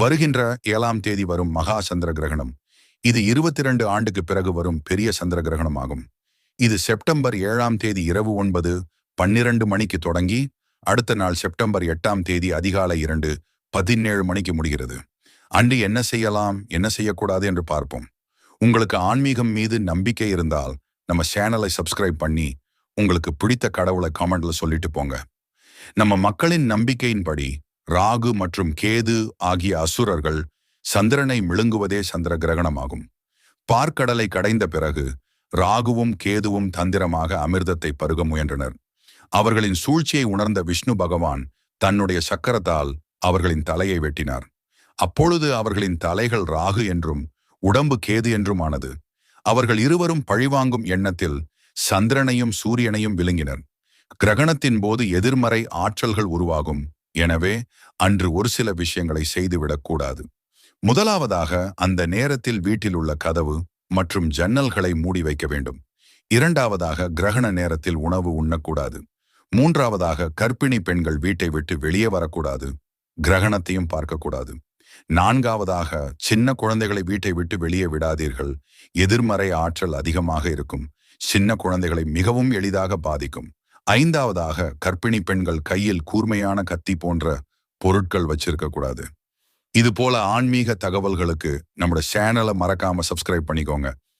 வருகின்ற ஏழாம் தேதி வரும் மகா சந்திர கிரகணம். இது இருபத்தி இரண்டு ஆண்டுக்கு பிறகு வரும் பெரிய சந்திர கிரகணம் ஆகும் இது செப்டம்பர் ஏழாம் தேதி இரவு ஒன்பது பன்னிரண்டு மணிக்கு தொடங்கி அடுத்த நாள் செப்டம்பர் எட்டாம் தேதி அதிகாலை இரண்டு பதினேழு மணிக்கு முடிகிறது. அன்று என்ன செய்யலாம் என்ன செய்யக்கூடாது என்று பார்ப்போம். உங்களுக்கு ஆன்மீகம் மீது நம்பிக்கை இருந்தால் நம்ம சேனலை சப்ஸ்கிரைப் பண்ணி உங்களுக்கு பிடித்த கடவுளை காமெண்ட்ல சொல்லிட்டு போங்க. நம்ம மக்களின் நம்பிக்கையின்படி ராகு மற்றும் கேது ஆகிய அசுரர்கள் சந்திரனை விழுங்குவதே சந்திர கிரகணமாகும். பார்க்கடலை கடைந்த பிறகு ராகுவும் கேதுவும் தந்திரமாக அமிர்தத்தை பருக முயன்றனர். அவர்களின் சூழ்ச்சியை உணர்ந்த விஷ்ணு பகவான் தன்னுடைய சக்கரத்தால் அவர்களின் தலையை வெட்டினார். அப்பொழுது அவர்களின் தலைகள் ராகு என்றும் உடம்பு கேது என்றும் ஆனது அவர்கள் இருவரும் பழிவாங்கும் எண்ணத்தில் சந்திரனையும் சூரியனையும் விழுங்கினர். கிரகணத்தின் போது எதிர்மறை ஆற்றல்கள் உருவாகும். எனவே அன்று ஒரு சில விஷயங்களை செய்துவிடக்கூடாது முதலாவதாக அந்த நேரத்தில் வீட்டில் உள்ள கதவு மற்றும் ஜன்னல்களை மூடி வைக்க வேண்டும். இரண்டாவதாக கிரகண நேரத்தில் உணவு உண்ணக்கூடாது. மூன்றாவதாக கர்ப்பிணி பெண்கள் வீட்டை விட்டு வெளியே வரக்கூடாது. கிரகணத்தையும் பார்க்கக்கூடாது. நான்காவதாக சின்ன குழந்தைகளை வீட்டை விட்டு வெளியே விடாதீர்கள். எதிர்மறை ஆற்றல் அதிகமாக இருக்கும். சின்ன குழந்தைகளை மிகவும் எளிதாக பாதிக்கும். ஐந்தாவதாக கர்ப்பிணி பெண்கள் கையில் கூர்மையான கத்தி போன்ற பொருட்கள் வச்சிருக்க கூடாது. இது போல ஆன்மீக தகவல்களுக்கு நம்மளோட சேனலை மறக்காம சப்ஸ்கிரைப் பண்ணிக்கோங்க.